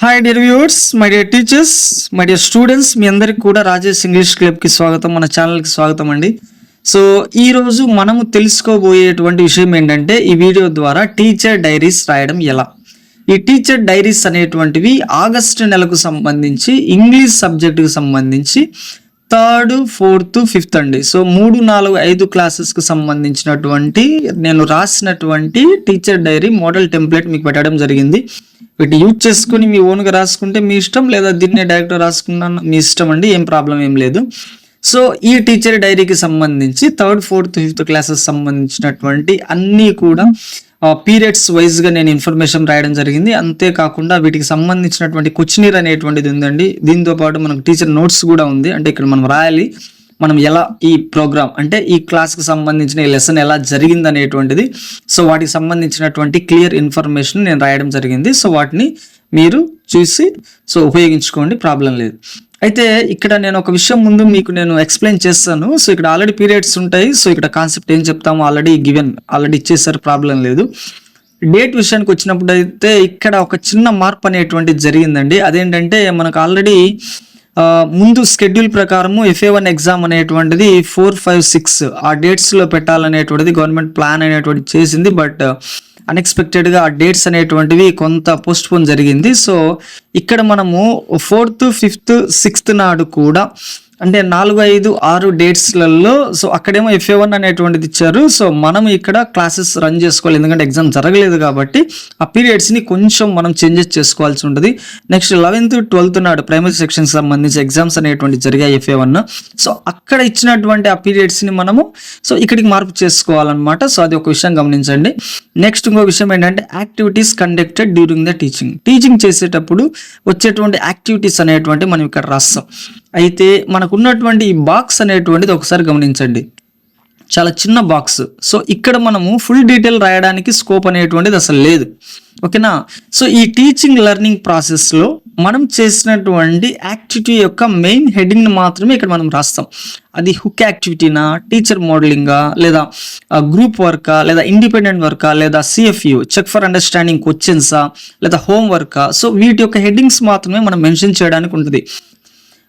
Hi dear viewers my dear teachers my dear students మీ అందరికి కూడా Rajesh English క్లబ్కి స్వాగతం మన ఛానల్కి స్వాగతం అండి. సో ఈరోజు మనము తెలుసుకోబోయేటువంటి విషయం ఏంటంటే ఈ వీడియో ద్వారా టీచర్ డైరీస్ రాయడం ఎలా? ఈ టీచర్ డైరీస్ అనేటువంటివి ఆగస్టు నెలకు సంబంధించి ఇంగ్లీష్ సబ్జెక్టుకు సంబంధించి థర్డ్ ఫోర్త్ ఫిఫ్త్ అండి. సో మూడు నాలుగు ఐదు క్లాసెస్కి సంబంధించినటువంటి నేను రాసినటువంటి టీచర్ డైరీ మోడల్ టెంప్లెట్ మీకు పెట్టడం జరిగింది. వీటి యూజ్ చేసుకుని మీ ఓన్గా రాసుకుంటే మీ ఇష్టం లేదా దీన్నే డైరెక్ట్ రాసుకున్నా మీ ఇష్టం అండి ఏం ప్రాబ్లం ఏం లేదు. సో ఈ టీచర్ డైరీకి సంబంధించి థర్డ్ ఫోర్త్ ఫిఫ్త్ క్లాసెస్ సంబంధించినటువంటి అన్నీ కూడా పీరియడ్స్ వైజ్గా నేను ఇన్ఫర్మేషన్ రాయడం జరిగింది. అంతేకాకుండా వీటికి సంబంధించినటువంటి క్వశ్చనీర్ అనేటువంటిది ఉందండి. దీంతో పాటు మనకు టీచర్ నోట్స్ కూడా ఉంది. అంటే ఇక్కడ మనం రాయాలి. మనం ఎలా ఈ ప్రోగ్రామ్ అంటే ఈ క్లాస్కి సంబంధించిన ఈ లెసన్ ఎలా జరిగింది అనేటువంటిది. సో వాటికి సంబంధించినటువంటి క్లియర్ ఇన్ఫర్మేషన్ నేను రాయడం జరిగింది. సో వాటిని మీరు చూసి సో ఉపయోగించుకోండి. ప్రాబ్లం లేదు. అయితే ఇక్కడ నేను ఒక విషయం ముందు మీకు నేను ఎక్స్ప్లెయిన్ చేస్తాను. సో ఇక్కడ ఆల్రెడీ పీరియడ్స్ ఉంటాయి. సో ఇక్కడ కాన్సెప్ట్ ఏం చెప్తాము ఆల్రెడీ గివెన్ ఆల్రెడీ ఇచ్చేసారు ప్రాబ్లం లేదు. డేట్ విషయానికి వచ్చినప్పుడు అయితే ఇక్కడ ఒక చిన్న మార్పు అనేటువంటిది జరిగిందండి. అదేంటంటే మనకు ఆల్రెడీ ముందు స్కెడ్యూల్ ప్రకారము ఎఫ్ఏ వన్ ఎగ్జామ్ అనేటువంటిది ఫోర్ ఫైవ్ సిక్స్ ఆ డేట్స్లో పెట్టాలనేటువంటిది గవర్నమెంట్ ప్లాన్ అనేటువంటిది చేసింది. బట్ అన్ఎక్స్పెక్టెడ్గా ఆ డేట్స్ అనేటువంటివి కొంత పోస్ట్ పోన్ జరిగింది. సో ఇక్కడ మనము ఫోర్త్ ఫిఫ్త్ సిక్స్త్ నాడు కూడా అంటే నాలుగు ఐదు ఆరు డేట్స్లలో సో అక్కడేమో ఎఫ్ఏ వన్ అనేటువంటిది ఇచ్చారు. సో మనం ఇక్కడ క్లాసెస్ రన్ చేసుకోవాలి. ఎందుకంటే ఎగ్జామ్ జరగలేదు కాబట్టి ఆ పీరియడ్స్ని కొంచెం మనం చేంజెస్ చేసుకోవాల్సి ఉంటుంది. నెక్స్ట్ లెవెన్త్ ట్వెల్త్ నాడు ప్రైమరీ సెక్షన్కి సంబంధించి ఎగ్జామ్స్ అనేటువంటి జరిగాయి ఎఫ్ఏ వన్ సో అక్కడ ఇచ్చినటువంటి ఆ పీరియడ్స్ని మనము సో ఇక్కడికి మార్పు చేసుకోవాలన్నమాట. సో అది ఒక విషయం గమనించండి. నెక్స్ట్ ఇంకో విషయం ఏంటంటే activities conducted during the teaching. Teaching చేసేటప్పుడు వచ్చేటువంటి యాక్టివిటీస్ అనేటువంటి మనం ఇక్కడ రాస్తాం. అయితే మనకున్నటువంటి ఈ బాక్స్ అనేటువంటిది ఒకసారి గమనించండి. చాలా చిన్న బాక్స్ సో ఇక్కడ మనము ఫుల్ డీటెయిల్ రాయడానికి స్కోప్ అనేటువంటిది అసలు లేదు. ఓకేనా సో ఈ టీచింగ్ లెర్నింగ్ ప్రాసెస్లో మనం చేసినటువంటి యాక్టివిటీ యొక్క మెయిన్ హెడ్డింగ్ని మాత్రమే ఇక్కడ మనం రాస్తాం. అది హుక్ యాక్టివిటీనా టీచర్ మోడలింగా లేదా గ్రూప్ వర్కా లేదా ఇండిపెండెంట్ వర్కా లేదా సిఎఫ్యూ చెక్ ఫర్ అండర్స్టాండింగ్ క్వశ్చన్సా లేదా హోమ్ వర్కా సో వీటి యొక్క హెడ్డింగ్స్ మాత్రమే మనం మెన్షన్ చేయడానికి ఉంటుంది.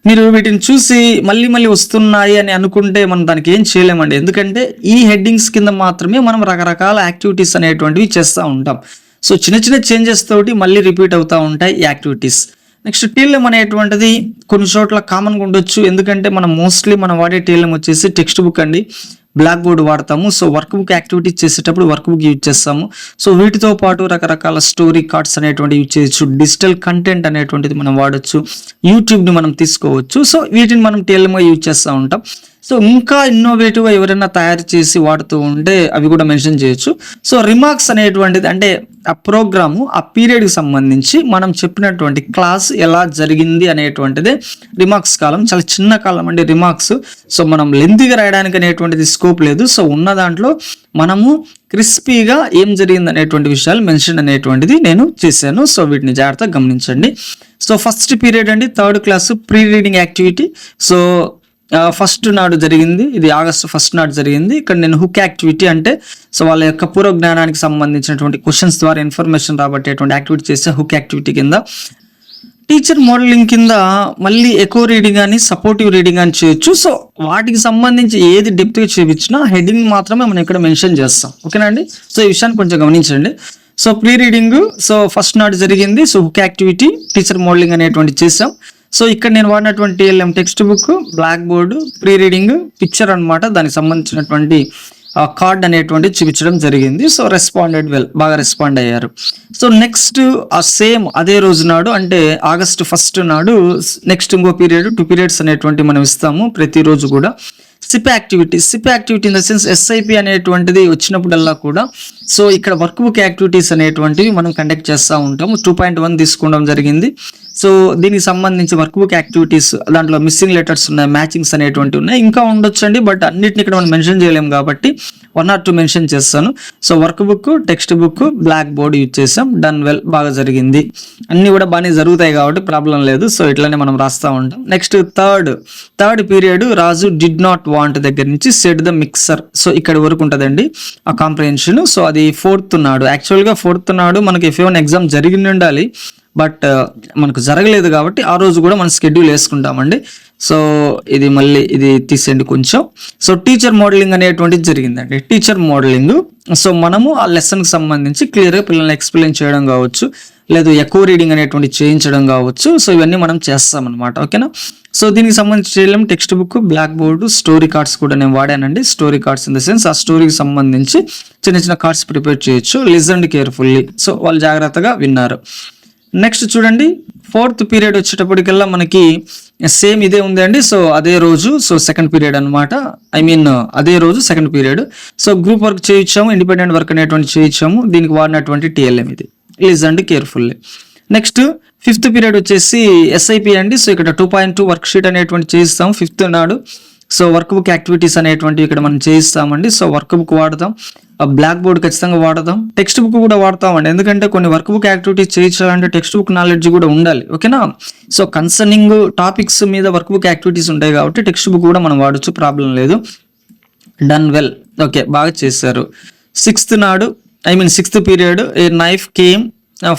మీరు వీటిని చూసి మళ్ళీ మళ్ళీ వస్తున్నాయి అని అనుకుంటే మనం దానికి ఏం చేయలేమండి. ఎందుకంటే ఈ హెడ్డింగ్స్ కింద మాత్రమే మనం రకరకాల యాక్టివిటీస్ అనేటువంటివి చేస్తూ ఉంటాం. సో చిన్న చిన్న చేంజెస్ తోటి మళ్ళీ రిపీట్ అవుతూ ఉంటాయి ఈ యాక్టివిటీస్. నెక్స్ట్ టీఎల్ఎం అనేటువంటిది కొన్ని చోట్ల కామన్గా ఉండొచ్చు. ఎందుకంటే మనం మోస్ట్లీ మనం వాడే టీఎల్ఎం వచ్చేసి టెక్స్ట్ బుక్ అండి. బ్లాక్ బోర్డ్ వాడతాము. సో వర్క్ బుక్ యాక్టివిటీస్ చేసేటప్పుడు వర్క్ బుక్ యూజ్ చేస్తాము. సో వీటితో పాటు రకరకాల స్టోరీ కార్డ్స్ అనేటువంటి యూజ్ చేయొచ్చు. డిజిటల్ కంటెంట్ అనేటువంటిది మనం వాడచ్చు. యూట్యూబ్ని మనం తీసుకోవచ్చు. సో వీటిని మనం టీఎల్ఎంగా యూజ్ చేస్తూ ఉంటాం. సో ఇంకా ఇన్నోవేటివ్గా ఎవరైనా తయారు చేసి వాడుతూ ఉంటే అవి కూడా మెన్షన్ చేయొచ్చు. సో రిమార్క్స్ అనేటువంటిది అంటే ఆ ప్రోగ్రాము ఆ పీరియడ్కి సంబంధించి మనం చెప్పినటువంటి క్లాస్ ఎలా జరిగింది అనేటువంటిది రిమార్క్స్ కాలం. చాలా చిన్న కాలం అండి రిమార్క్స్ సో మనం లెంతీగా రాయడానికి అనేటువంటిది స్కోప్ లేదు. సో ఉన్న దాంట్లో మనము క్రిస్పీగా ఏం జరిగింది అనేటువంటి విషయాలు మెన్షన్ అనేటువంటిది నేను చేశాను. సో వీటిని జాగ్రత్తగా గమనించండి. సో ఫస్ట్ పీరియడ్ అండి third class pre reading activity so first నాడు జరిగింది. ఇది ఆగస్టు ఫస్ట్ నాడు జరిగింది. ఇక్కడ నేను హుక్ యాక్టివిటీ అంటే సో వాళ్ళ యొక్క పూర్వ జ్ఞానానికి సంబంధించినటువంటి క్వశ్చన్స్ ద్వారా ఇన్ఫర్మేషన్ రాబట్టేటువంటి యాక్టివిటీ చేస్తే హుక్ యాక్టివిటీ కింద. టీచర్ మోడలింగ్ కింద మళ్ళీ ఎక్కువ రీడింగ్ అని సపోర్టివ్ రీడింగ్ అని చేయొచ్చు. సో వాటికి సంబంధించి ఏది డెప్త్గా చూపించినా హెడ్డింగ్ మాత్రమే మనం ఇక్కడ మెన్షన్ చేస్తాం. ఓకేనా అండి? సో ఈ విషయాన్ని కొంచెం గమనించండి. So pre reading so first నాడు జరిగింది. So hook activity teacher modelling అనేటువంటి చేసాం సో ఇక్కడ నేను వాడినటువంటి LM text book black board pre reading picture అన్నమాట. దానికి సంబంధించినటువంటి కార్డ్ అనేటువంటి చూపించడం జరిగింది. సో రెస్పాండెడ్ వెల్ బాగా రెస్పాండ్ అయ్యారు. సో నెక్స్ట్ ఆ సేమ్ అదే రోజు నాడు అంటే ఆగస్టు ఫస్ట్ నాడు నెక్స్ట్ ఇంకో పీరియడ్ టూ పీరియడ్స్ అనేటువంటి మనం ఇస్తాము ప్రతిరోజు కూడా. SIP activity SIP activity in the sense SIP అనేటువంటిది వచ్చినప్పుడల్లా కూడా సో ఇక్కడ వర్క్ బుక్ యాక్టివిటీస్ అనేటువంటివి మనం కండక్ట్ చేస్తూ ఉంటాము. టూ పాయింట్ వన్ తీసుకోవడం జరిగింది. సో దీనికి సంబంధించి వర్క్ బుక్ యాక్టివిటీస్ దాంట్లో మిస్సింగ్ లెటర్స్ ఉన్నాయి మ్యాచింగ్స్ అనేటువంటి ఉన్నాయి. ఇంకా ఉండొచ్చండి బట్ అన్నిటిని ఇక్కడ మనం మెన్షన్ చేయలేము కాబట్టి వన్ ఆర్ టూ మెన్షన్ చేస్తాను. So work book text book black board use చేసాం డన్ వెల్ బాగా జరిగింది. అన్ని కూడా బాగానే జరుగుతాయి కాబట్టి ప్రాబ్లం లేదు. సో ఇట్లానే మనం రాస్తూ ఉంటాం. Next third third period Raju did not want దగ్గర నుంచి సెట్ ద మిక్సర్ సో ఇక్కడ వరకు ఉంటుందండి ఆ కాంప్రహెన్షన్ సో అది ఫోర్త్ నాడు. యాక్చువల్గా ఫోర్త్ నాడు మనకి ఎఫ్ ఎగ్జామ్ జరిగి ఉండాలి బట్ మనకు జరగలేదు కాబట్టి ఆ రోజు కూడా మనం స్కెడ్యూల్ వేసుకుంటామండి. సో ఇది మళ్ళీ ఇది తీసేయండి కొంచెం. సో టీచర్ మోడలింగ్ అనేటువంటిది జరిగిందండి. టీచర్ మోడలింగ్ సో మనము ఆ లెసన్కి సంబంధించి క్లియర్గా పిల్లల్ని ఎక్స్ప్లెయిన్ చేయడం కావచ్చు లేదు ఎక్కువ రీడింగ్ అనేటువంటి చేయించడం కావచ్చు. సో ఇవన్నీ మనం చేస్తాం అనమాట ఓకేనా? సో దీనికి సంబంధించి చేయలేం. Text book black board story cards కూడా నేను వాడానండి. Story cards in the sense ఆ స్టోరీకి సంబంధించి చిన్న చిన్న కార్డ్స్ ప్రిపేర్ చేయొచ్చు. లిజండ్ కేర్ఫుల్లీ సో వాళ్ళు జాగ్రత్తగా విన్నారు. నెక్స్ట్ చూడండి. ఫోర్త్ పీరియడ్ వచ్చేటప్పటికల్లా మనకి సేమ్ ఇదే ఉంది అండి. సో అదే రోజు సో సెకండ్ పీరియడ్ అన్నమాట. ఐ మీన్ అదే రోజు second period so group work చేయించాము ఇండిపెండెంట్ వర్క్ అనేటువంటి చేయించాము. దీనికి వాడినటువంటి టీఎల్ఎం ఇది. లిజండి కేర్ఫుల్లీ నెక్స్ట్ ఫిఫ్త్ పీరియడ్ వచ్చేసి ఎస్ఐపి అండి. సో ఇక్కడ two point two work sheet అనేటువంటి చేయిస్తాము ఫిఫ్త్ నాడు. సో వర్క్ బుక్ యాక్టివిటీస్ అనేటువంటివి ఇక్కడ మనం చేయిస్తామండి. సో వర్క్ బుక్ వాడతాం బ్లాక్ బోర్డ్ ఖచ్చితంగా వాడతాం టెక్స్ట్ బుక్ కూడా వాడతామండి. ఎందుకంటే కొన్ని వర్క్ బుక్ యాక్టివిటీస్ చేయించాలంటే టెక్స్ట్ బుక్ నాలెడ్జ్ కూడా ఉండాలి. ఓకేనా? సో కన్సర్నింగ్ టాపిక్స్ మీద వర్క్ బుక్ యాక్టివిటీస్ ఉంటాయి కాబట్టి టెక్స్ట్ బుక్ కూడా మనం వాడచ్చు. ప్రాబ్లం లేదు. డన్ వెల్ ఓకే బాగా చేశారు. సిక్స్త్ నాడు I mean sixth period a knife came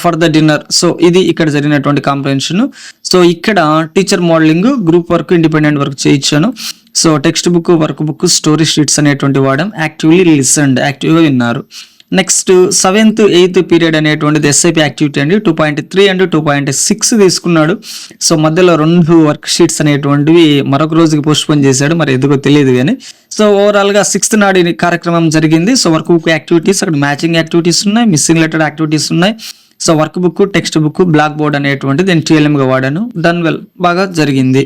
for the dinner so ఇది ఇక్కడ జరిగినటువంటి కాంప్రహెన్షన్ సో ఇక్కడ teacher modelling group work independent work చేయించాను. So text book work book story sheets అనేటువంటి వాడడం యాక్టివ్లీ లిసన్డ్ యాక్టివ్గా విన్నారు. నెక్స్ట్ సెవెంత్ ఎయిత్ పీరియడ్ అనేటువంటిది ఎస్ఐపి యాక్టివిటీ అండి. Two point three and two point six తీసుకున్నాడు. సో మధ్యలో రెండు వర్క్ షీట్స్ అనేటువంటివి మరొక రోజుకి పోస్ట్పోన్ చేశాడు. మరి ఎందుకో తెలియదు కానీ. సో ఓవరాల్గా సిక్స్త్ నాడు కార్యక్రమం జరిగింది. సో వర్క్ బుక్ యాక్టివిటీస్ అక్కడ మ్యాచింగ్ యాక్టివిటీస్ ఉన్నాయి మిస్సింగ్ రిలేటెడ్ యాక్టివిటీస్ ఉన్నాయి. So work book text book black board అనేటువంటిది నేను టీఎల్ఎంగా వాడాను. డన్ వెల్ బాగా జరిగింది.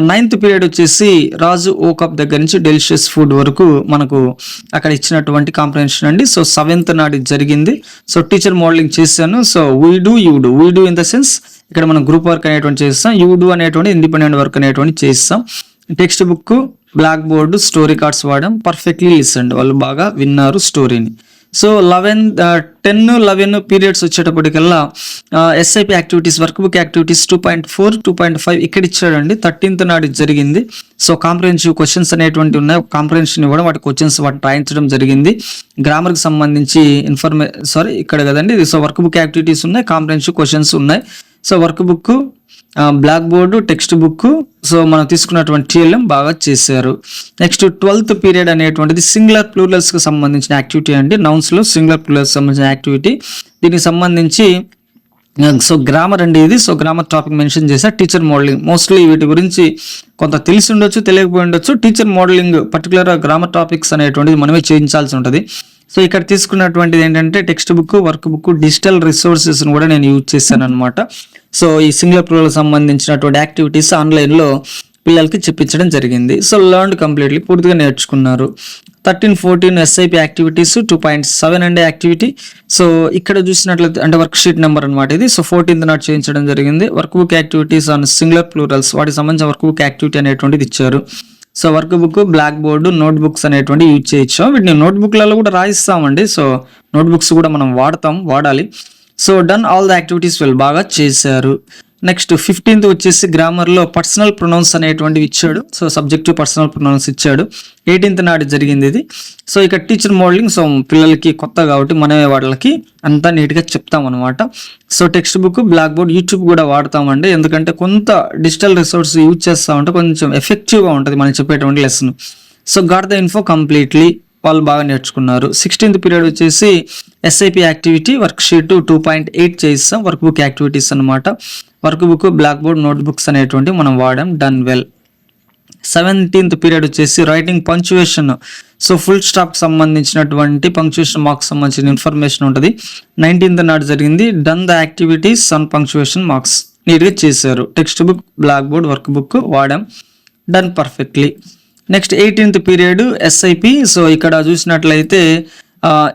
నైన్త్ పీరియడ్ వచ్చేసి రాజు ఓ కప్ దగ్గర నుంచి డెలిషియస్ ఫుడ్ వరకు మనకు అక్కడ ఇచ్చినటువంటి కాంప్రహెన్షన్ అండి. సో సెవెంత్ నాడు జరిగింది. సో టీచర్ మోడలింగ్ చేశాను. So we do you do we do in the sense ఇక్కడ మనం గ్రూప్ వర్క్ అనేటువంటి చేస్తాం. యూ డూ అనేటువంటి ఇండిపెండెంట్ వర్క్ అనేటువంటి చేస్తాం. Text book black board story cards వాడడం పర్ఫెక్ట్లీ లిసండ్ వాళ్ళు బాగా విన్నారు స్టోరీని so eleven ten eleven periods వచ్చేటప్పటికల్లా SIP activities work book activities two point four two point five ఇక్కడ ఇచ్చాడండి. థర్టీన్త్ నాడు జరిగింది. సో కాంప్రహెన్సివ్ క్వశ్చన్స్ అనేటువంటి ఉన్నాయి. కాంప్రహెన్షన్ ఇవ్వడం వాటి క్వశ్చన్స్ వాటి రాయించడం జరిగింది. గ్రామర్కి సంబంధించి ఇన్ఫర్మే సారీ ఇక్కడ కదండి. సో వర్క్ బుక్ యాక్టివిటీస్ ఉన్నాయి కాంప్రహెన్సివ్ క్వశ్చన్స్ ఉన్నాయి. So work book black board text book so మనం తీసుకున్నటువంటి టీఎల్ఎం బాగా చేశారు. నెక్స్ట్ ట్వెల్త్ పీరియడ్ అనేటువంటిది సింగులర్ ప్లూరల్స్కి సంబంధించిన యాక్టివిటీ అండి. నౌన్స్లో సింగులర్ ప్లూరల్స్ సంబంధించిన యాక్టివిటీ. దీనికి సంబంధించి సో గ్రామర్ అండి ఇది. సో గ్రామర్ టాపిక్ మెన్షన్ చేశా. Teacher modelling. మోస్ట్లీ వీటి గురించి కొంత తెలిసి ఉండొచ్చు తెలియకపోయి ఉండొచ్చు. Teacher modelling particular grammar topics అనేటువంటిది మనమే చేయించాల్సి ఉంటుంది. సో ఇక్కడ తీసుకున్నటువంటిది ఏంటంటే text book work book digital resources కూడా నేను యూజ్ చేశాను అనమాట సో ఈ సింగిల్ పిల్లలకు సంబంధించినటువంటి యాక్టివిటీస్ ఆన్లైన్లో పిల్లలకి చెప్పించడం జరిగింది. సో లర్న్ కంప్లీట్లీ పూర్తిగా నేర్చుకున్నారు. Thirteen fourteen SIP activities two point seven and activity so ఇక్కడ చూసినట్లయితే అంటే వర్క్ షీట్ నెంబర్ అనమాట ఇది. సో ఫోర్టీన్త్ నాట్ చేయించడం జరిగింది. Work book activities on singular plurals వాటికి సంబంధించిన వర్క్ బుక్ యాక్టివిటీ అనేటువంటిది ఇచ్చారు. So work book black board note books అనేటువంటి యూజ్ చేయొచ్చు వీటిని నోట్ బుక్లలో కూడా రాయిస్తామండి. సో నోట్ బుక్స్ కూడా మనం వాడతాం వాడాలి. So done all the activities వీళ్ళు బాగా చేశారు. నెక్స్ట్ ఫిఫ్టీన్త్ వచ్చేసి గ్రామర్లో పర్సనల్ ప్రొనౌన్స్ అనేటువంటివి ఇచ్చాడు. సో సబ్జెక్టివ్ పర్సనల్ ప్రొనౌన్స్ ఇచ్చాడు. ఎయిటీన్త్ నాడు జరిగింది ఇది. సో ఇక టీచర్ మోడలింగ్ సో పిల్లలకి కొత్త కాబట్టి మనమే వాళ్ళకి అంతా నీట్గా చెప్తామన్నమాట so text book black board YouTube కూడా వాడతామండి. ఎందుకంటే కొంత డిజిటల్ రిసోర్స్ యూజ్ చేస్తామంటే కొంచెం ఎఫెక్టివ్గా ఉంటుంది మనం చెప్పేటువంటి lesson so got the info completely వాళ్ళు బాగా నేర్చుకున్నారు. సిక్స్టీన్త్ పీరియడ్ వచ్చేసి SIP activity work sheet two point eight చేయిస్తాం. వర్క్ బుక్ యాక్టివిటీస్ అనమాట work book black board notebooks అనేటువంటి అనేటువంటివి మనం వాడాం. డన్ వెల్ సెవెంటీన్త్ పీరియడ్ వచ్చేసి writing punctuation so full stop సంబంధించినటువంటి పంక్చువేషన్ మార్క్స్ సంబంధించిన ఇన్ఫర్మేషన్ ఉంటుంది. నైన్టీన్త్ నాడు జరిగింది. Done the activities on punctuation marks నీట్గా చేశారు. Text book black board work book వాడాం. Done perfectly next eighteenth period SIP so ఇక్కడ చూసినట్లయితే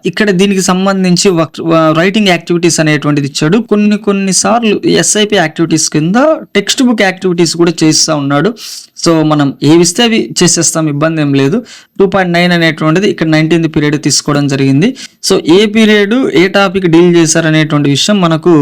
ఇక్కడ దీనికి సంబంధించి రైటింగ్ యాక్టివిటీస్ అనేటువంటిది ఇచ్చాడు. కొన్ని కొన్ని సార్లు ఎస్ఐపి యాక్టివిటీస్ కింద టెక్స్ట్ బుక్ యాక్టివిటీస్ కూడా చేస్తూ ఉన్నాడు. సో మనం ఏవి ఇస్తే అవి చేసేస్తాం ఇబ్బంది ఏం లేదు. టూ పాయింట్ నైన్ అనేటువంటిది ఇక్కడ నైన్టీన్త్ పీరియడ్ తీసుకోవడం జరిగింది. సో ఏ పీరియడ్ ఏ టాపిక్ డీల్ చేశారనేటువంటి విషయం మనకు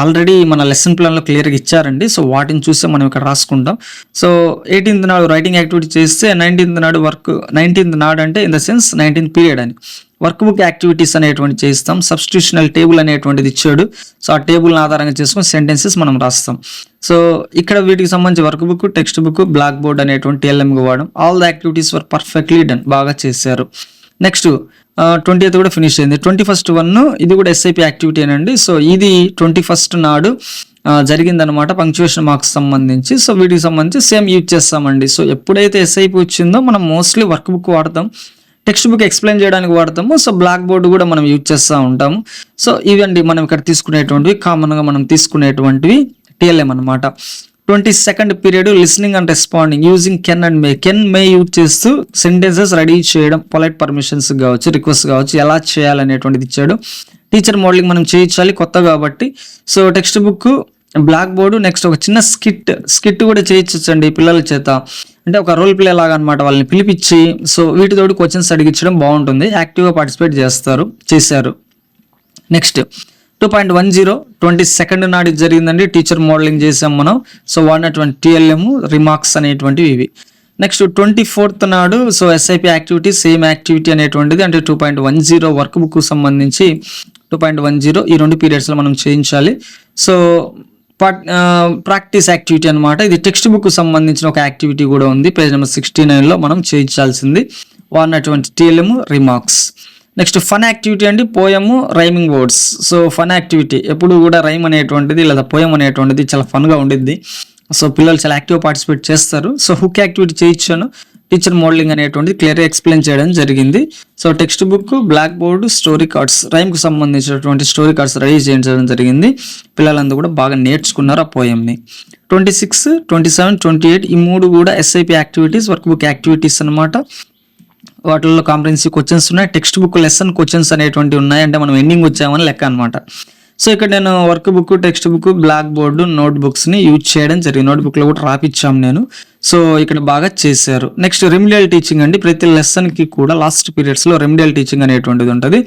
ఆల్రెడీ మన లెసన్ ప్లాన్లో క్లియర్గా ఇచ్చారండి. సో వాటిని చూస్తే మనం ఇక్కడ రాసుకుంటాం సో ఎయిటీన్త్ నాడు రైటింగ్ యాక్టివిటీ చేస్తే నైన్టీన్త్ నాడు వర్క్ నైన్టీన్త్ నాడు అంటే in the sense nineteenth period అని. వర్క్ బుక్ యాక్టివిటీస్ అనేటువంటి చేస్తాం సబ్స్టిట్యూషనల్ టేబుల్ అనేటువంటిది ఇచ్చాడు. సో ఆ టేబుల్ని ఆధారంగా చేసుకుని సెంటెన్సెస్ మనం రాస్తాం. సో ఇక్కడ వీటికి సంబంధించి work book text book black board అనేటువంటి టీఎల్ఎంగా వాడడం. All the activities were perfectly done బాగా చేశారు. నెక్స్ట్ ట్వంటీ కూడా ఫినిష్ అయింది. ట్వంటీ ఫస్ట్ వన్ ఇది కూడా ఎస్ఐపి యాక్టివిటీ అండి సో ఇది ట్వంటీ ఫస్ట్ నాడు జరిగిందనమాట పంక్చువేషన్ మార్క్స్ సంబంధించి. సో వీటికి సంబంధించి సేమ్ యూజ్ చేస్తామండి. సో ఎప్పుడైతే ఎస్ఐపి వచ్చిందో మనం మోస్ట్లీ వర్క్ బుక్ వాడతాం. టెక్స్ట్ బుక్ ఎక్స్ప్లెయిన్ చేయడానికి వాడతాము. సో బ్లాక్ బోర్డు కూడా మనం యూజ్ చేస్తూ ఉంటాము. సో ఇవండి మనం ఇక్కడ తీసుకునేటువంటివి. కామన్గా మనం తీసుకునేటువంటివి టీఎల్ఎం అనమాట twenty second period listening and responding using can and may can may use చేస్తూ సెంటెన్సెస్ రెడీ చేయడం పొలైట్ పర్మిషన్స్ కావచ్చు రిక్వెస్ట్ కావచ్చు ఎలా చేయాలనేటువంటిది ఇచ్చాడు. టీచర్ మోడలింగ్ మనం చేయించాలి కొత్త కాబట్టి. So text book black board next ఒక చిన్న స్కిట్ స్కిట్ కూడా చేయించండి పిల్లల చేత. అంటే ఒక రోల్ ప్లే లాగా అనమాట వాళ్ళని పిలిపించి సో వీటితోటి క్వశ్చన్స్ అడిగించడం బాగుంటుంది. యాక్టివ్గా పార్టిసిపేట్ చేస్తారు చేశారు. Next two point one zero twenty second నాడు ఇది జరిగిందండి. టీచర్ మోడలింగ్ చేసాం మనం. సో వాడినటువంటి టీఎల్ఎం రిమార్క్స్ అనేటువంటివి ఇవి. నెక్స్ట్ ట్వంటీ ఫోర్త్ నాడు so SIP activity same activity అనేటువంటిది. అంటే two point one zero work book సంబంధించి టూ పాయింట్ వన్ జీరో ఈ రెండు పీరియడ్స్లో మనం చేయించాలి. సో ప్రాక్టీస్ యాక్టివిటీ అనమాట ఇది టెక్స్ట్ బుక్ సంబంధించిన ఒక యాక్టివిటీ కూడా ఉంది. పేజ్ నెంబర్ సిక్స్టీ నైన్లో మనం చేయించాల్సింది. వాడినటువంటి TLM remarks next fun activity అండి. Poem rhyming words so fun activity ఎప్పుడు కూడా రైమ్ అనేటువంటిది లేదా పోయం అనేటువంటిది చాలా ఫన్గా ఉండిద్ది. సో పిల్లలు చాలా యాక్టివ్ పార్టిసిపేట్ చేస్తారు. సో హుక్ యాక్టివిటీ చేయించాను. టీచర్ మోడలింగ్ అనేటువంటిది క్లియర్గా ఎక్స్ప్లెయిన్ చేయడం జరిగింది. So text book black board story cards రైమ్కి సంబంధించినటువంటి స్టోరీ కార్డ్స్ రెడీ చేయించడం జరిగింది. పిల్లలందరూ కూడా బాగా నేర్చుకున్నారు ఆ పోయంని twenty six twenty seven twenty eight ఈ మూడు కూడా SIP activities work book activities అనమాట వాటిల్లో కాంప్రహెన్సివ్ క్వశ్చన్స్ ఉన్నాయి. టెక్స్ట్ బుక్ లెసన్ క్వశ్చన్స్ అనేటువంటి ఉన్నాయి. అంటే మనం ఎండింగ్ వచ్చామని లెక్క అనమాట సో ఇక్కడ నేను work book text book black board note బుక్స్ని use చేయడం జరిగింది. నోట్ బుక్లో కూడా రాపిచ్చాము నేను. సో ఇక్కడ బాగా చేశారు. నెక్స్ట్ రెమిడియల్ టీచింగ్ అండి. ప్రతి లెసన్కి కూడా లాస్ట్ పీరియడ్స్లో రెమిడియల్ టీచింగ్ అనేటువంటిది ఉంటుంది.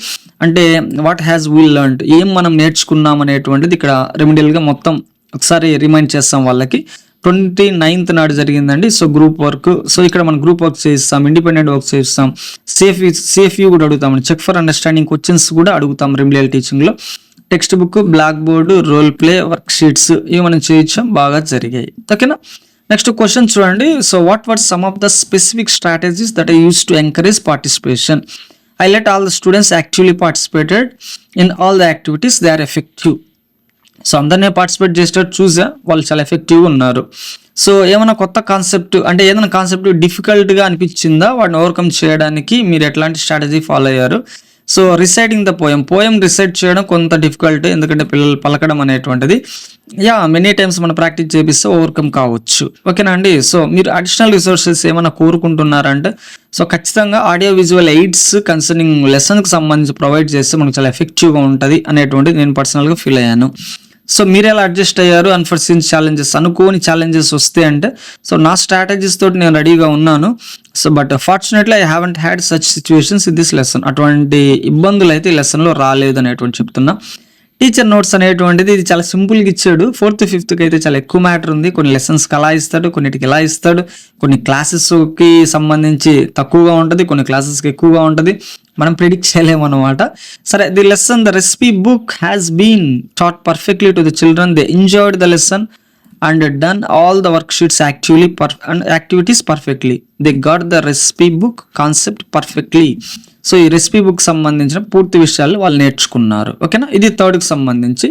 అంటే వాట్ హ్యాస్ వీల్ లర్న్ ఏం మనం నేర్చుకున్నాం అనేటువంటిది ఇక్కడ రెమిడియల్గా మొత్తం ఒకసారి రిమైండ్ చేస్తాం వాళ్ళకి. ట్వంటీ నైన్త్ నాడు జరిగిందండి. So group work. సో ఇక్కడ మనం గ్రూప్ వర్క్ చేస్తాం ఇండిపెండెంట్ వర్క్ చేస్తాం C F C F U కూడా అడుగుతాం చెక్ ఫర్ అండర్స్టాండింగ్ క్వశ్చన్స్ కూడా అడుగుతాం remedial టీచింగ్లో. Text book black board role play work sheets ఇవి మనం చేయించాం బాగా జరిగాయి. ఓకేనా? నెక్స్ట్ క్వశ్చన్ చూడండి. So what were some of the specific strategies that I use to encourage participation I let all the students actually participated in all the activities they are effective so అందరినీ participate చేసేటట్టు చూసా. వాళ్ళు చాలా ఎఫెక్టివ్గా ఉన్నారు. So ఏమైనా కొత్త concept అంటే ఏదైనా కాన్సెప్ట్ డిఫికల్ట్గా అనిపించిందా? వాటిని ఓవర్కమ్ చేయడానికి మీరు ఎట్లాంటి స్ట్రాటజీ ఫాలో అయ్యారు? So reciting the poem poem recite చేయడం కొంత డిఫికల్ట్ ఎందుకంటే పిల్లలు పలకడం అనేటువంటిది. యా మెనీ టైమ్స్ మనం ప్రాక్టీస్ చేపిస్తే ఓవర్కమ్ కావచ్చు. ఓకేనా అండి? సో మీరు అడిషనల్ రిసోర్సెస్ ఏమైనా కోరుకుంటున్నారంటే సో ఖచ్చితంగా ఆడియో విజువల్ ఎయిడ్స్ కన్సర్నింగ్ లెసన్కి సంబంధించి ప్రొవైడ్ చేస్తే మనకు చాలా ఎఫెక్టివ్గా ఉంటుంది అనేటువంటిది నేను పర్సనల్గా ఫీల్ అయ్యాను. సో మీరు ఎలా అడ్జస్ట్ అయ్యారు? అన్ఫర్సీన్ ఛాలెంజెస్ అనుకోని ఛాలెంజెస్ వస్తే అంటే సో నా స్ట్రాటజీస్ తోటి నేను రెడీగా ఉన్నాను. So but fortunately I haven't had such situations in this lesson అటువంటి ఇబ్బందులు అయితే ఈ లెసన్లో రాలేదు అనేటువంటి చెప్తున్నా. టీచర్ నోట్స్ అనేటువంటిది ఇది చాలా సింపుల్గా ఇచ్చాడు. ఫోర్త్ ఫిఫ్త్కి అయితే చాలా ఎక్కువ మ్యాటర్ ఉంది. కొన్ని లెసన్స్కి అలా ఇస్తాడు కొన్నిటికి ఇలా ఇస్తాడు. కొన్ని క్లాసెస్కి సంబంధించి తక్కువగా ఉంటుంది కొన్ని క్లాసెస్కి ఎక్కువగా ఉంటుంది. మనం ప్రిడిక్ట్ చేయలేము అనమాట సరే the lesson the recipe book has been taught perfectly to the children they enjoyed the lesson and done all the work sheets actually per activities perfectly they got the recipe book concept perfectly so ఈ recipe book సంబంధించిన పూర్తి విషయాలు వాళ్ళు నేర్చుకున్నారు. ఓకేనా? ఇది థర్డ్కి సంబంధించి.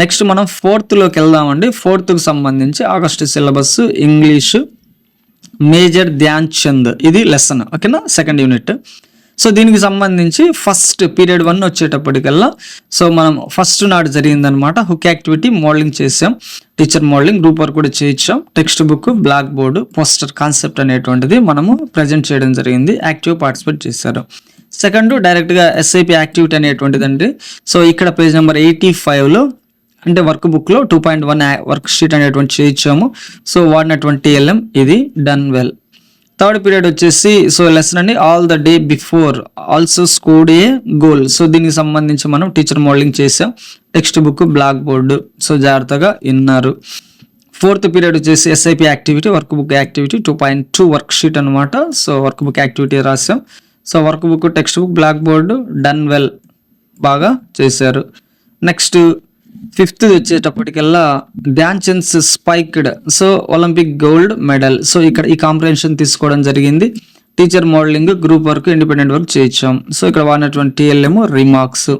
Next మనం ఫోర్త్లోకి వెళ్దామండి. ఫోర్త్కి సంబంధించి August syllabus English major Dhyan Chand ఇది లెసన్ ఓకేనా? సెకండ్ యూనిట్ సో దీనికి సంబంధించి ఫస్ట్ పీరియడ్ వన్ వచ్చేటప్పటికల్లా సో మనం ఫస్ట్ నాడు జరిగిందనమాట. హుక్ యాక్టివిటీ మోడలింగ్ చేసాం. టీచర్ మోడలింగ్ గ్రూప్ వర్క్ కూడా చేయించాం. Text book black board poster concept అనేటువంటిది మనము ప్రజెంట్ చేయడం జరిగింది. యాక్టివ్ పార్టిసిపేట్ చేశారు. సెకండ్ డైరెక్ట్గా ఎస్ఐపి యాక్టివిటీ అనేటువంటిది అండి సో ఇక్కడ పేజ్ నెంబర్ ఎయిటీ ఫైవ్లో అంటే వర్క్ బుక్లో two point one work sheet అనేటువంటి చేయించాము. సో వాడినటువంటి ఎల్ఎం ఇది డన్ వెల్. థర్డ్ పీరియడ్ వచ్చేసి సో లెసన్ అండి all the day before also scored a goal. So దీనికి సంబంధించి మనం టీచర్ మోడలింగ్ చేసాం. Text book black board. So జాగ్రత్తగా విన్నారు. ఫోర్త్ పీరియడ్ వచ్చేసి SIP activity work book activity two point two work sheet అనమాట సో వర్క్ బుక్ యాక్టివిటీ రాసాం. So work book text book black board done well బాగా చేశారు. Next fifth వచ్చేటప్పటికల్లా Dhyan Chand spiked so Olympic gold medal. So ఇక్కడ ఈ comprehension తీసుకోవడం జరిగింది. Teacher modelling group work independent work చేయించాం. So ఇక్కడ వాడినటువంటి టీఎల్ఎం రిమార్క్స్.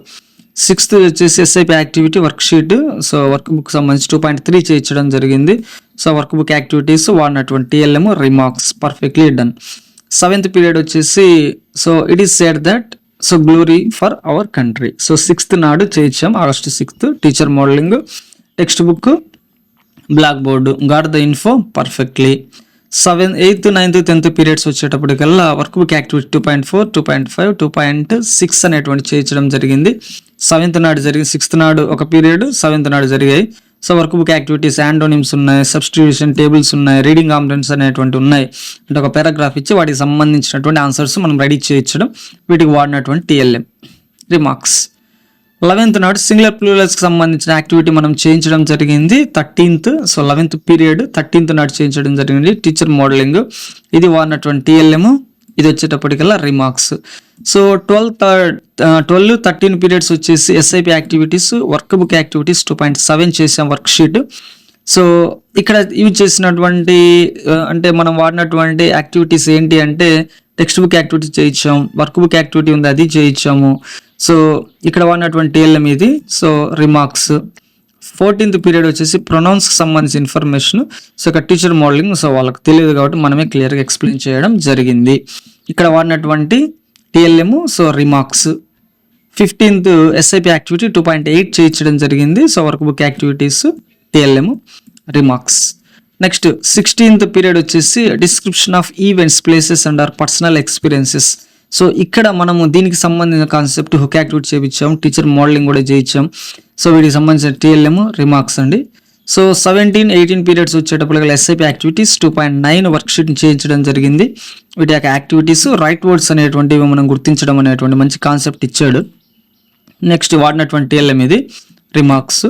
సిక్స్త్ వచ్చేసి SIP activity work sheet so work book సంబంధించి టూ పాయింట్ త్రీ చేయించడం జరిగింది. సో వర్క్ బుక్ యాక్టివిటీస్ వాడినటువంటి TLM remarks perfectly done. Seventh period వచ్చేసి so it is said that so glory for our country so sixth నాడు చేయించాం August sixth teacher modelling text book black board got the info perfectly seven eighth ninth tenth periods వచ్చేటప్పటికల్లా work book activity two point four two point five two point six అనేటువంటి చేయించడం జరిగింది. Seventh నాడు జరిగి sixth నాడు ఒక period seventh నాడు జరిగాయి. So work book activities antonyms ఉన్నాయి సబ్స్టిట్యూషన్ టేబుల్స్ ఉన్నాయి రీడింగ్ కాంపిటెన్స్ అనేటువంటి ఉన్నాయి. అంటే ఒక పారాగ్రాఫ్ ఇచ్చి వాటికి సంబంధించినటువంటి ఆన్సర్స్ మనం రెడీ చేయించడం వీటికి వాడినటువంటి టీఎల్ఎం రిమార్క్స్ లెవెన్త్ నాడు సింగులర్ ప్లూరల్స్కి సంబంధించిన యాక్టివిటీ మనం చేయించడం జరిగింది thirteenth so eleventh period thirteenth నాడు చేయించడం జరిగింది టీచర్ మోడలింగ్ ఇది వాడినటువంటి టీఎల్ఎం ఇది వచ్చేటప్పటికల్లా remarks so twelve third twelve thirteen periods వచ్చేసి SIP activities work book activities two point seven చేసాం వర్క్షీట్ సో ఇక్కడ యూజ్ చేసినటువంటి uh, అంటే మనం వాడినటువంటి యాక్టివిటీస్ ఏంటి అంటే టెక్స్ట్ బుక్ యాక్టివిటీ చేయించాం వర్క్ బుక్ యాక్టివిటీ ఉంది అది చేయించాము. సో ఇక్కడ వాడినటువంటి ఏళ్ళం ఇది సో రిమార్క్స్ ఫోర్టీన్త్ పీరియడ్ వచ్చేసి ప్రొనౌన్స్కి సంబంధించిన ఇన్ఫర్మేషన్ సో ఇక్కడ టీచర్ మోడలింగ్ సో వాళ్ళకి తెలియదు కాబట్టి మనమే క్లియర్గా ఎక్స్ప్లెయిన్ చేయడం జరిగింది. ఇక్కడ వాడినటువంటి TLM so remarks fifteenth SIP activity two point eight చేయించడం జరిగింది so work book activities TLM remarks next sixteenth period వచ్చేసి description of events places and or personal experiences so ఇక్కడ మనము దీనికి సంబంధించిన కాన్సెప్ట్ హుక్ యాక్టివిటీ చేయించాం టీచర్ మోడలింగ్ కూడా చేయించాం సో వీటికి సంబంధించిన టీఎల్ఎం రిమార్క్స్ అండి. సో సెవెంటీన్ ఎయిటీన్ పీరియడ్స్ వచ్చేటప్పుడు SIP activities two point nine work sheet చేయించడం జరిగింది. వీటి యొక్క యాక్టివిటీస్ రైట్ వర్డ్స్ అనేటువంటివి మనం గుర్తించడం అనేటువంటి మంచి కాన్సెప్ట్ ఇచ్చాడు. నెక్స్ట్ వాడినటువంటి టీఎల్ఎం ఇది రిమార్క్స్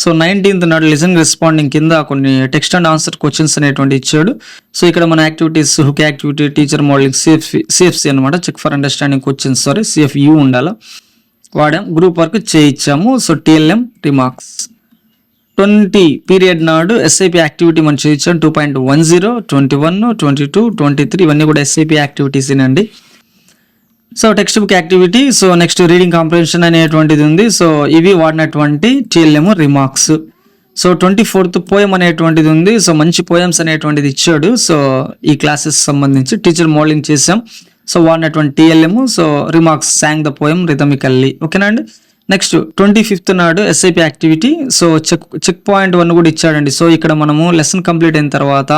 సో నైన్టీన్త్ నాడు లిజన్ రెస్పాండింగ్ కింద కొన్ని టెక్స్ట్ అండ్ ఆన్సర్ క్వశ్చన్స్ అనేటువంటి ఇచ్చాడు. సో ఇక్కడ మన activities hook activity teacher modelling CFC CFC అనమాట check for understanding questions sorry CFU ఉండాలి. వాడాం గ్రూప్ వర్క్ చేయించాము. So TLM remarks. Twenty period నాడు ఎస్ఐపి యాక్టివిటీ మనం చేయించాం two point one zero twenty one twenty two twenty three ఇవన్నీ కూడా SIP activities అండి so text book activity so next reading comprehension అనేటువంటిది ఉంది సో ఇవి వాడినటువంటి TLM remarks so twenty fourth poem అనేటువంటిది ఉంది సో మంచి పోయమ్స్ అనేటువంటిది ఇచ్చాడు. సో ఈ క్లాసెస్ సంబంధించి టీచర్ మోడలింగ్ చేసాం సో వాడినటువంటి TLM so remarks sang the poem rhythmically ఓకేనా అండి? నెక్స్ట్ ట్వంటీ ఫిఫ్త్ నాడు SIP activity so check check point one కూడా ఇచ్చాడండి. సో ఇక్కడ మనము లెసన్ కంప్లీట్ అయిన తర్వాత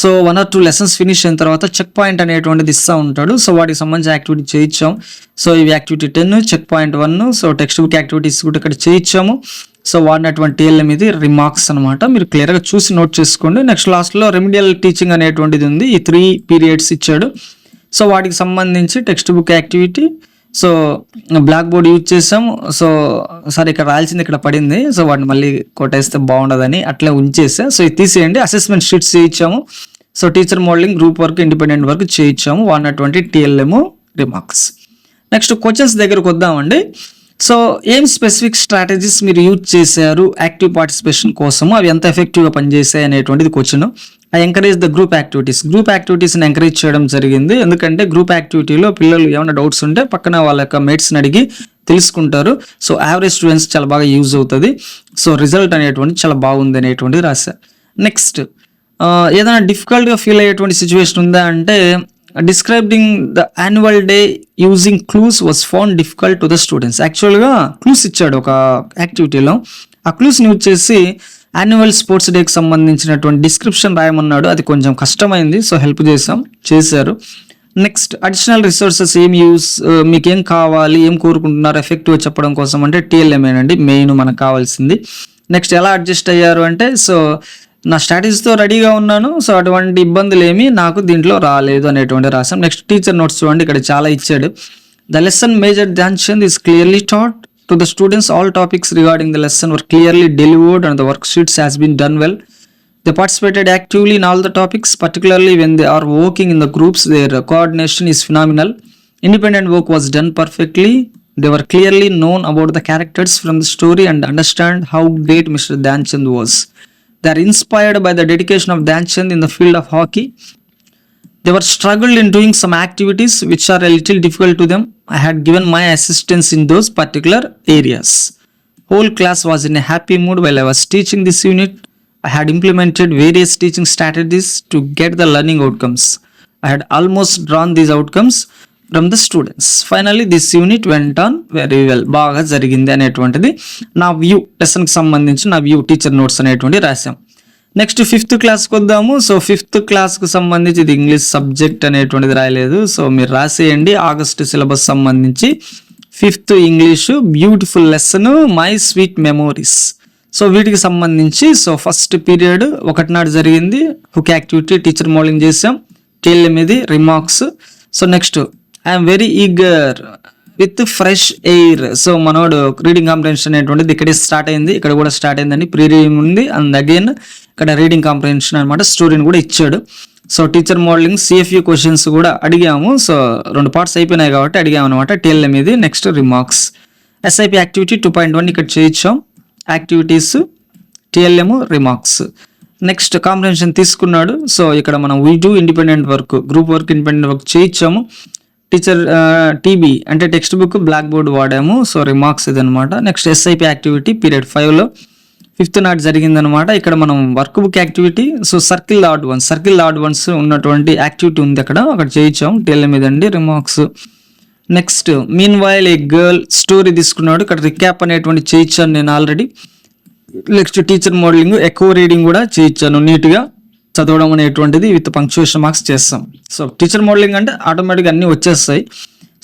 so one or two lessons finish అయిన తర్వాత చెక్ పాయింట్ అనేటువంటిది ఇస్తూ ఉంటాడు. సో వాటికి సంబంధించిన యాక్టివిటీ చేయించాం. సో ఇవి activity ten check point one so text book activities కూడా ఇక్కడ చేయించాము. సో వాడినటువంటి టీఎల్ఎం మీద రిమార్క్స్ అనమాట మీరు క్లియర్గా చూసి నోట్ చేసుకోండి. నెక్స్ట్ లాస్ట్లో రెమిడియల్ టీచింగ్ అనేటువంటిది ఉంది. ఈ త్రీ పీరియడ్స్ ఇచ్చాడు. సో వాటికి సంబంధించి text book activity so black board use చేసాం సో సార్ ఇక్కడ రాయాల్సింది ఇక్కడ పడింది. సో వాటిని మళ్ళీ కొట్టేస్తే బాగుండదని అట్లే ఉంచేసా. సో ఇది తీసేయండి. అసెస్మెంట్ షీట్స్ చేయించాము. So teacher modelling group work independent work చేయించాము. వన్ అటువంటి టీఎల్ఎం రిమార్క్స్ నెక్స్ట్ క్వశ్చన్స్ దగ్గరకు వద్దామండి. సో ఏం స్పెసిఫిక్ స్ట్రాటజీస్ మీరు యూజ్ చేశారు యాక్టివ్ పార్టిసిపేషన్ కోసము? అవి ఎంత ఎఫెక్టివ్గా పనిచేసాయి అనేటువంటిది question. I encourage the group activities. Group యాక్టివిటీస్ని encourage చేయడం జరిగింది. ఎందుకంటే గ్రూప్ యాక్టివిటీలో పిల్లలు ఏమైనా డౌట్స్ ఉంటే పక్కన వాళ్ళ యొక్క మేట్స్ని అడిగి తెలుసుకుంటారు. సో యావరేజ్ స్టూడెంట్స్ చాలా బాగా యూజ్ అవుతుంది. సో రిజల్ట్ అనేటువంటి చాలా బాగుంది అనేటువంటిది రాశా. నెక్స్ట్ ఏదైనా డిఫికల్ట్గా ఫీల్ అయ్యేటువంటి సిచ్యువేషన్ ఉందా అంటే describing the annual day using clues was found difficult to the students యాక్చువల్గా క్లూస్ ఇచ్చాడు ఒక యాక్టివిటీలో ఆ క్లూస్ని యూజ్ చేసి యాన్యువల్ స్పోర్ట్స్ డేకి సంబంధించినటువంటి డిస్క్రిప్షన్ రాయమన్నాడు. అది కొంచెం కష్టమైంది సో హెల్ప్ చేసాం చేశారు. నెక్స్ట్ అడిషనల్ రిసోర్సెస్ ఏం యూస్ మీకు ఏం కావాలి ఏం కోరుకుంటున్నారు ఎఫెక్టివ్ చెప్పడం కోసం అంటే టీఎల్ఎంఏనండి మెయిన్ మనకు కావాల్సింది. నెక్స్ట్ ఎలా అడ్జస్ట్ అయ్యారు అంటే సో నా స్ట్రాటజీస్తో రెడీగా ఉన్నాను. సో అటువంటి ఇబ్బందులు ఏమి నాకు దీంట్లో రాలేదు అనేటువంటి రాశాం నెక్స్ట్ టీచర్ నోట్స్ చూడండి ఇక్కడ చాలా ఇచ్చాడు. The lesson major Dhyan Chand is clearly taught to the students. All topics regarding the lesson were clearly delivered and the work sheets has been done well. The participated actively in all the topics particularly when they are working in the groups they coordination is phenomenal. Independent work was done perfectly. They were clearly known about the characters from the story and understand how great mister Dhyan Chand was they are inspired by the dedication of Dhyanchand in the field of hockey. They were struggled in doing some activities which are a little difficult to them. I had given my assistance in those particular areas. Whole class was in a happy mood while i was teaching this unit. I had implemented various teaching strategies to get the learning outcomes. I had almost drawn these outcomes from the students finally this unit went on very well బాగా జరిగింది అనేటువంటిది నా view లెసన్కి సంబంధించి నా view teacher notes అనేటువంటి రాశాం. Next fifth క్లాస్కి వద్దాము. So fifth క్లాస్కు సంబంధించి ఇది ఇంగ్లీష్ సబ్జెక్ట్ అనేటువంటిది రాయలేదు. సో మీరు రాసేయండి. ఆగస్ట్ సిలబస్ సంబంధించి fifth English beautiful lesson my sweet memories so వీటికి సంబంధించి సో ఫస్ట్ పీరియడ్ ఒకటి నాడు జరిగింది. హుక్ యాక్టివిటీ టీచర్ మోడలింగ్ చేసాం కేఎల్ఎం మీద remarks so next I'm very eager with fresh air so మనోడు రీడింగ్ కాంప్రహెన్షన్ అనేటువంటిది ఇక్కడే స్టార్ట్ అయింది. ఇక్కడ కూడా స్టార్ట్ అయిందండి. ప్రీ రీడింగ్ ఉంది. అండ్ అగైన్ ఇక్కడ రీడింగ్ కాంప్రహెన్షన్ అనమాట స్టోరీని కూడా ఇచ్చాడు. So teacher modelling CFU questions కూడా అడిగాము. సో రెండు పార్ట్స్ అయిపోయినాయి కాబట్టి అడిగాము అనమాట టీఎల్ఎం ఇది next remarks SIP activity two point one ఇక్కడ చేయించాం. Activities TLM remarks next comprehension తీసుకున్నాడు. సో ఇక్కడ మనం we do independent work group work independent work చేయించాము. టీచర్ టీబీ uh, అంటే టెక్స్ట్ బుక్ బ్లాక్ బోర్డ్ వాడాము సో రిమార్క్స్ ఇది అనమాట నెక్స్ట్ ఎస్ఐపి యాక్టివిటీ పీరియడ్ ఫైవ్లో ఫిఫ్త్ నాట్ జరిగిందనమాట ఇక్కడ మనం work book activity so circle odd ones circle odd ones ఉన్నటువంటి యాక్టివిటీ ఉంది అక్కడ. అక్కడ చేయించాం టెల్ మీద అండి remarks next meanwhile a girl story తీసుకున్నాడు. ఇక్కడ రిక్యాప్ అనేటువంటి చేయించాను నేను ఆల్రెడీ నెక్స్ట్ టీచర్ మోడలింగ్ ఎక్కువ రీడింగ్ కూడా చేయించాను నీట్గా చదవడం అనేటువంటిది విత్ పంక్చుయేషన్ మార్క్స్ చేస్తాం. సో టీచర్ మోడలింగ్ అంటే ఆటోమేటిక్గా అన్నీ వచ్చేస్తాయి.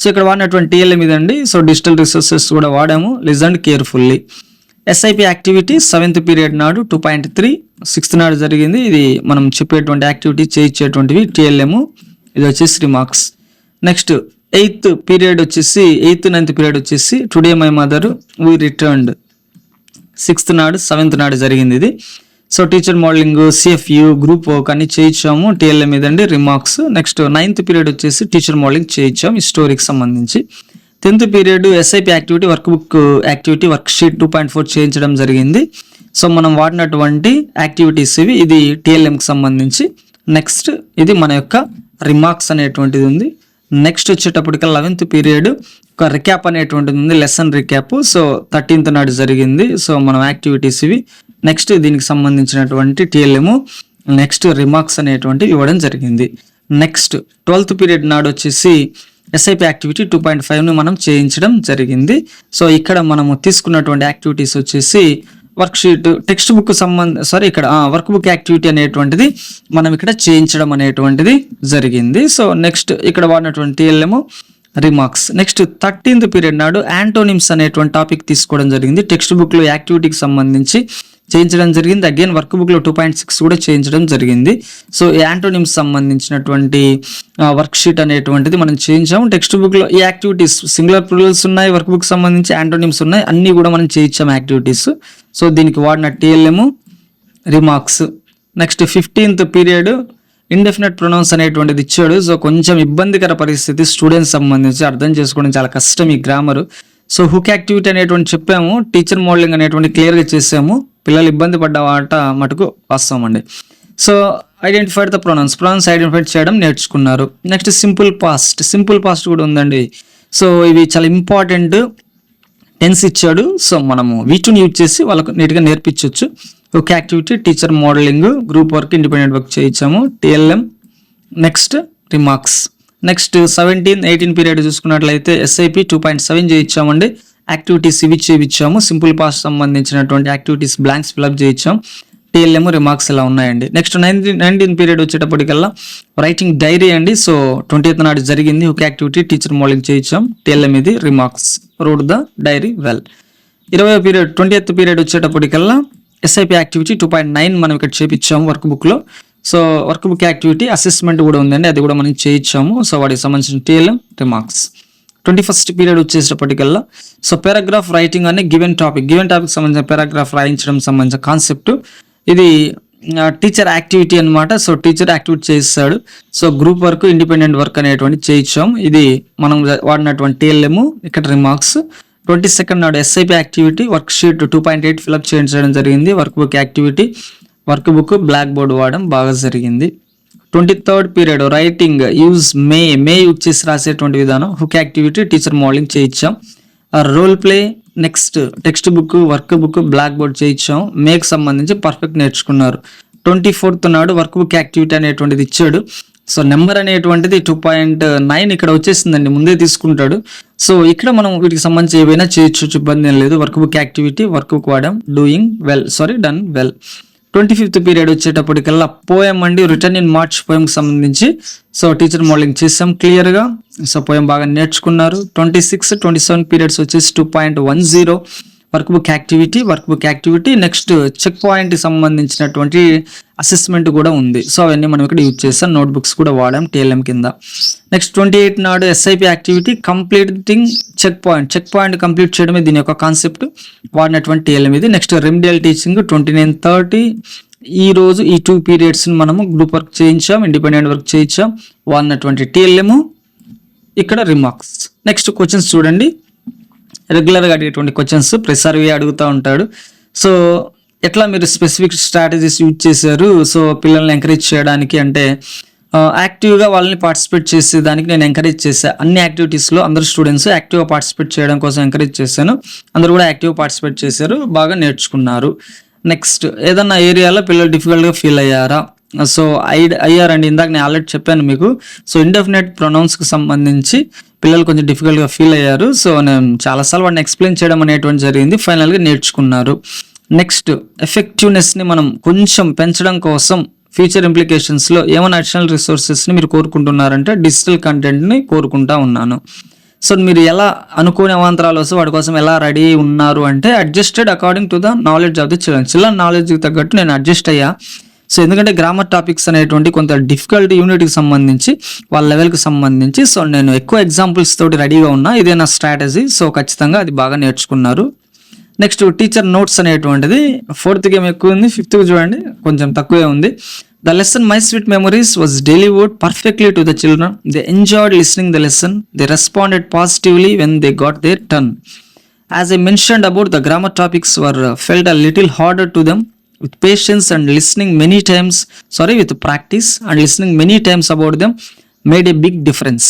సో ఇక్కడ వాడినటువంటి టీఎల్ఎం ఇదండి సో డిజిటల్ రిసోర్సెస్ కూడా వాడాము. Listen carefully SIP activity seventh period నాడు టూ పాయింట్ త్రీ సిక్స్త్ నాడు జరిగింది. ఇది మనం చెప్పేటువంటి యాక్టివిటీ చేయించేటువంటివి టీఎల్ఎం ఇది వచ్చేసి రిమార్క్స్ నెక్స్ట్ ఎయిత్ పీరియడ్ వచ్చేసి ఎయిత్ నైన్త్ పీరియడ్ వచ్చేసి today my mother we returned sixth నాడు సెవెంత్ నాడు జరిగింది ఇది. So teacher modelling CFU group work అన్ని చేయించాము. టీఎల్ఎం ఇదండి రిమార్క్స్ నెక్స్ట్ నైన్త్ పీరియడ్ వచ్చేసి టీచర్ మోడలింగ్ చేయించాము ఈ స్టోరీకి సంబంధించి. Tenth period SIP activity work book activity work sheet two point four చేయించడం జరిగింది. సో మనం వాడినటువంటి యాక్టివిటీస్ ఇవి ఇది టీఎల్ఎంకి సంబంధించి. నెక్స్ట్ ఇది మన యొక్క రిమార్క్స్ అనేటువంటిది ఉంది. నెక్స్ట్ వచ్చేటప్పటికి లెవెన్త్ పీరియడ్ ఒక రిక్యాప్ అనేటువంటిది ఉంది లెసన్ రిక్యాప్ సో థర్టీన్త్ నాడు జరిగింది. సో మనం యాక్టివిటీస్ ఇవి నెక్స్ట్ దీనికి సంబంధించినటువంటి టీఎల్ఎం నెక్స్ట్ రిమార్క్స్ అనేటువంటివి ఇవ్వడం జరిగింది. నెక్స్ట్ ట్వెల్త్ పీరియడ్ నాడు వచ్చేసి ఎస్ఐపి యాక్టివిటీ టూ పాయింట్ ఫైవ్ను మనం చేయించడం జరిగింది. సో ఇక్కడ మనము తీసుకున్నటువంటి యాక్టివిటీస్ వచ్చేసి వర్క్ షీట్ టెక్స్ట్ బుక్ సంబంధ సారీ ఇక్కడ వర్క్ బుక్ యాక్టివిటీ అనేటువంటిది మనం ఇక్కడ చేయించడం అనేటువంటిది జరిగింది. సో నెక్స్ట్ ఇక్కడ వాడినటువంటి TLM remarks. Next thirteenth period నాడు యాంటోనిమ్స్ అనేటువంటి టాపిక్ తీసుకోవడం జరిగింది. టెక్స్ట్ బుక్లో యాక్టివిటీకి సంబంధించి చేయించడం జరిగింది. అగైన్ వర్క్ బుక్లో టూ పాయింట్ సిక్స్ కూడా చేయించడం జరిగింది. సో ఈ యాంటోనిమ్స్ సంబంధించినటువంటి వర్క్ షీట్ అనేటువంటిది మనం చేయించాము. టెక్స్ట్ బుక్లో ఈ యాక్టివిటీస్ సింగులర్ ప్లూరల్స్ ఉన్నాయి వర్క్ బుక్ సంబంధించి యాంటోనిమ్స్ ఉన్నాయి అన్నీ కూడా మనం చేయించాము యాక్టివిటీస్ సో దీనికి వాడిన TLM remarks next fifteenth period indefinite pronouns అనేటువంటిది ఇచ్చాడు. సో కొంచెం ఇబ్బందికర పరిస్థితి స్టూడెంట్స్ సంబంధించి అర్థం చేసుకోవడం చాలా కష్టం ఈ గ్రామరు సో హుక్ యాక్టివిటీ అనేటువంటి చెప్పాము. టీచర్ మోడలింగ్ అనేటువంటి క్లియర్గా చేసాము. పిల్లలు ఇబ్బంది పడ్డ వాట మటుకు వాస్తవం అండి. So identified the pronouns pronouns identify చేయడం నేర్చుకున్నారు. Next simple past simple past కూడా ఉందండి. సో ఇవి చాలా ఇంపార్టెంట్ టెన్స్ ఇచ్చాడు. సో మనము వీటిని యూజ్ చేసి వాళ్ళకు నీట్గా నేర్పించవచ్చు ఒక activity teacher modelling group work independent work చేయించాము. TLM next remarks next seventeen eighteen period చూసుకున్నట్లయితే ఎస్ఐపి టూ పాయింట్ సెవెన్ చేయించామండి. యాక్టివిటీస్ ఇవి చేయించాము. సింపుల్ పాస్ సంబంధించినటువంటి యాక్టివిటీస్ బ్లాంక్స్ ఫిల్అప్ చేయించాం. టీఎల్ఎం రిమార్క్స్ ఇలా ఉన్నాయండి. నెక్స్ట్ నైన్టీన్ నైన్టీన్ పీరియడ్ వచ్చేటప్పటికల్లా రైటింగ్ డైరీ అండి. సో ట్వంటీ నాడు జరిగింది. ఒక యాక్టివిటీ టీచర్ మోడలింగ్ చేయించాం. టీఎల్ఎం ఇది remarks wrote the diary well ఇరవై period twenty eighth period వచ్చేటప్పటికల్లా SIP activity two point nine మనం ఇక్కడ చేపించాము వర్క్ బుక్లో so work book activity assessment కూడా ఉందండి. అది కూడా మనం చేయించాము. సో వాటికి సంబంధించిన TLM remarks twenty first period వచ్చేటప్పటికల్లా so paragraph writing అనే గివెన్ టాపిక్ గివెన్ టాపిక్ సంబంధించిన పారాగ్రాఫ్ రాయించడం సంబంధించిన కాన్సెప్ట్ ఇది టీచర్ యాక్టివిటీ అన్నమాట. సో టీచర్ యాక్టివిటీ చేయిస్తాడు. So group work independent work అనేటువంటి చేయించాం ఇది మనం వాడినటువంటి టీఎల్ఎం ఇక్కడ రిమార్క్స్ ట్వంటీ సెకండ్ నాడు SIP activity work sheet two point eight fill up చేయించడం జరిగింది work book activity work book black board వాడడం బాగా జరిగింది. Twenty third period writing use may may use చేసి రాసేటువంటి విధానం హుక్ యాక్టివిటీ టీచర్ మోడలింగ్ చేయించాం. Role play next text book work book black board చేయించాం. మేకు సంబంధించి పర్ఫెక్ట్ నేర్చుకున్నారు. ట్వంటీ ఫోర్త్ నాడు వర్క్ బుక్ యాక్టివిటీ అనేటువంటిది ఇచ్చాడు. సో నెంబర్ అనేటువంటిది టూ పాయింట్ నైన్ ఇక్కడ వచ్చేసిందండి ముందే తీసుకుంటాడు. సో ఇక్కడ మనం వీటికి సంబంధించి ఏవైనా చేయొచ్చు ఇబ్బంది ఏం లేదు. Work book activity work book వాడాం doing well sorry done well. Twenty fifth period వచ్చేటప్పటికల్లా poem అండి. రిటర్న్ ఇన్ మార్చ్ పోయంకి సంబంధించి. సో టీచర్ మోడలింగ్ చేసాం క్లియర్గా. సో పోయం బాగా నేర్చుకున్నారు. Twenty six twenty seven periods వచ్చేసి two point one zero work book activity work book activity next check పాయింట్కి సంబంధించినటువంటి అసెస్మెంట్ కూడా ఉంది. సో అవన్నీ మనం ఇక్కడ యూజ్ చేస్తాం. నోట్బుక్స్ కూడా వాడాం టీఎల్ఎం కింద. నెక్స్ట్ ట్వంటీ ఎయిట్ నాడు SIP activity completing check point check point complete చేయడమే దీని యొక్క కాన్సెప్ట్ వాడినటువంటి టీఎల్ఎం ఇది. Next remedial teaching twenty nine thirty ఈ రోజు ఈ టూ పీరియడ్స్ని మనము గ్రూప్ వర్క్ చేయించాం ఇండిపెండెంట్ వర్క్ చేయించాం. వాడినటువంటి టీఎల్ఎం ఇక్కడ రిమార్క్స్ నెక్స్ట్ క్వశ్చన్స్ చూడండి. రెగ్యులర్గా అడిగేటువంటి క్వశ్చన్స్ ప్రెసర్వి అడుగుతూ ఉంటాడు. సో ఎట్లా మీరు స్పెసిఫిక్ స్ట్రాటజీస్ యూజ్ చేశారు? సో పిల్లల్ని ఎంకరేజ్ చేయడానికి అంటే యాక్టివ్గా వాళ్ళని పార్టిసిపేట్ చేసేదానికి నేను ఎంకరేజ్ చేశాను అన్ని యాక్టివిటీస్లో అందరు స్టూడెంట్స్ యాక్టివ్గా పార్టిసిపేట్ చేయడం కోసం ఎంకరేజ్ చేశాను. అందరూ కూడా యాక్టివ్గా పార్టిసిపేట్ చేశారు. బాగా నేర్చుకున్నారు. నెక్స్ట్ ఏదన్నా ఏరియాలో పిల్లలు డిఫికల్ట్గా ఫీల్ అయ్యారా? సో ఐ అండి ఇందాక నేను ఆల్రెడీ చెప్పాను మీకు. సో ఇండెఫినెట్ ప్రొనౌన్స్కి సంబంధించి పిల్లలు కొంచెం డిఫికల్ట్గా ఫీల్ అయ్యారు. సో నేను చాలాసార్లు వాడిని ఎక్స్ప్లెయిన్ చేయడం అనేటువంటి జరిగింది. ఫైనల్గా నేర్చుకున్నారు. నెక్స్ట్ ఎఫెక్టివ్నెస్ని మనం కొంచెం పెంచడం కోసం ఫ్యూచర్ ఇంప్లికేషన్స్లో ఏమైనా అడిషనల్ రిసోర్సెస్ని మీరు కోరుకుంటున్నారంటే డిజిటల్ కంటెంట్ని కోరుకుంటా ఉన్నాను. సో మీరు ఎలా అనుకోని అవాంతరాలు వస్తే వాటి కోసం ఎలా రెడీ ఉన్నారు అంటే adjusted according to the knowledge of the children children నాలెడ్జ్కి తగ్గట్టు నేను అడ్జస్ట్ అయ్యా. సో ఎందుకంటే గ్రామర్ టాపిక్స్ అనేటువంటి కొంత డిఫికల్ట్ యూనిట్కి సంబంధించి వాళ్ళ లెవెల్కి సంబంధించి. సో నేను ఎక్కువ ఎగ్జాంపుల్స్ తోటి రెడీగా ఉన్నా. ఇదే నా స్ట్రాటజీ సో ఖచ్చితంగా అది బాగా నేర్చుకున్నారు. నెక్స్ట్ టీచర్ నోట్స్ అనేటువంటిది. ఫోర్త్ గేమ్ ఎక్కువ ఉంది. ఫిఫ్త్కి చూడండి. కొంచెం తక్కువే ఉంది. The lesson my sweet memories was delivered perfectly to the children they enjoyed listening the lesson they responded positively when they got they turn as I mentioned about the grammar topics were felt a little harder to them with patience and listening many times sorry with practice and listening many times about them made a big difference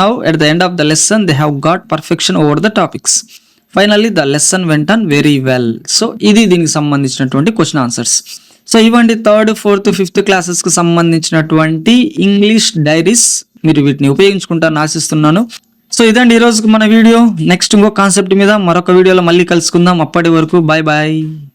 now at the end of the lesson they have got perfection over the topics finally the lesson went very well so ఇది దీనికి సంబంధించినటువంటి question answers so ఇవ్వండి third fourth fifth క్లాసెస్కి సంబంధించినటువంటి English diaries మీరు వీటిని ఉపయోగించుకుంటారని ఆశిస్తున్నాను. So ఇదండి ఈరోజుకి మన వీడియో నెక్స్ట్ ఇంకో కాన్సెప్ట్ మీద మరొక వీడియోలో మళ్ళీ కలుసుకుందాం. అప్పటి వరకు బాయ్ బాయ్